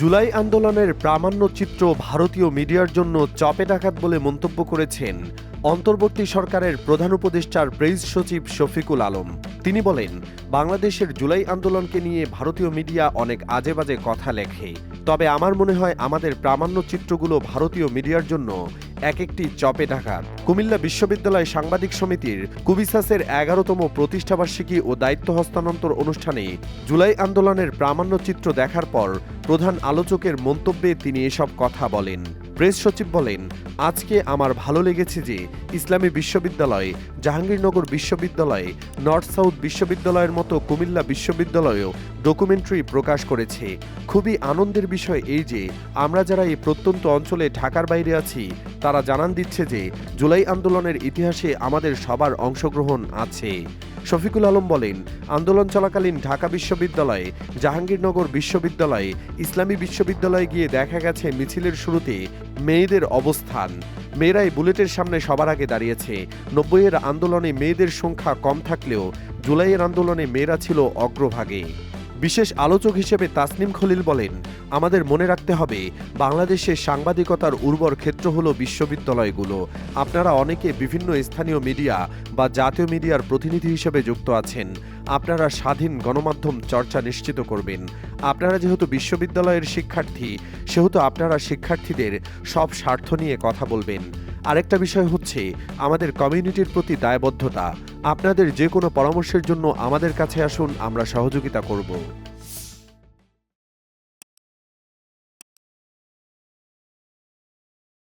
জুলাই আন্দোলনের প্রামাণ্য চিত্র ভারতীয় মিডিয়ার জন্য চপে ডাকাত বলে মন্তব্য করেছেন অন্তর্বর্তী সরকারের প্রধান উপদেষ্টার প্রেস সচিব শফিকুল আলম। তিনি বলেন, বাংলাদেশের জুলাই আন্দোলনকে নিয়ে ভারতীয় মিডিয়া অনেক আজে বাজে কথা লেখে। তবে আমার মনে হয় আমাদের প্রামাণ্য চিত্রগুলো ভারতীয় মিডিয়ার জন্য এক একটি চপে ঢাকা কুমিল্লা বিশ্ববিদ্যালয় সাংবাদিক সমিতির কুবিসাসের এগারোতম প্রতিষ্ঠাবার্ষিকী ও দায়িত্ব হস্তান্তর অনুষ্ঠানে জুলাই আন্দোলনের প্রামাণ্য চিত্র দেখার পর প্রধান আলোচকের মন্তব্যে তিনি এসব কথা বলেন। প্রেস সচিব বলেন, আজকে আমার ভালো লেগেছে যে ইসলামী বিশ্ববিদ্যালয়, জাহাঙ্গীরনগর বিশ্ববিদ্যালয়, নর্থ সাউথ বিশ্ববিদ্যালয়ের মতো কুমিল্লা বিশ্ববিদ্যালয়েও ডকুমেন্টারি প্রকাশ করেছে। খুবই আনন্দের বিষয় এই যে আমরা যারা এই প্রত্যন্ত অঞ্চলে ঢাকার বাইরে আছি, তারা জানান দিচ্ছে যে জুলাই আন্দোলনের ইতিহাসে আমাদের সবার অংশগ্রহণ আছে। শফিকুল আলম বলেন, আন্দোলন চলাকালীন ঢাকা বিশ্ববিদ্যালয়ে, জাহাঙ্গীরনগর বিশ্ববিদ্যালয়ে, ইসলামী বিশ্ববিদ্যালয়ে গিয়ে দেখা গেছে মিছিলের শুরুতে মেয়েদের অবস্থান। মেয়েরাই বুলেটের সামনে সবার আগে দাঁড়িয়েছে। নব্বইয়ের আন্দোলনে মেয়েদের সংখ্যা কম থাকলেও জুলাইয়ের আন্দোলনে মেয়েরা ছিল অগ্রভাগে। বিশেষ আলোচক হিসেবে তাসনিম খলিল বলেন আমাদের মনে রাখতে হবে, বাংলাদেশে সাংবাদিকতার উর্বর ক্ষেত্র হলো বিশ্ববিদ্যালয়গুলো। আপনারা অনেকে বিভিন্ন স্থানীয় মিডিয়া বা জাতীয় মিডিয়ার প্রতিনিধি হিসেবে যুক্ত আছেন। আপনারা স্বাধীন গণমাধ্যম চর্চা নিশ্চিত করবেন। আপনারা যেহেতু বিশ্ববিদ্যালয়ের শিক্ষার্থী, সেহেতু আপনারা শিক্ষার্থীদের সব স্বার্থ নিয়ে কথা বলবেন। আরেকটা বিষয় হচ্ছে, আমাদের কমিউনিটির প্রতি দায়বদ্ধতা। আপনাদের যে কোনো পরামর্শের জন্য আমাদের কাছে আসুন, আমরা সহযোগিতা করব।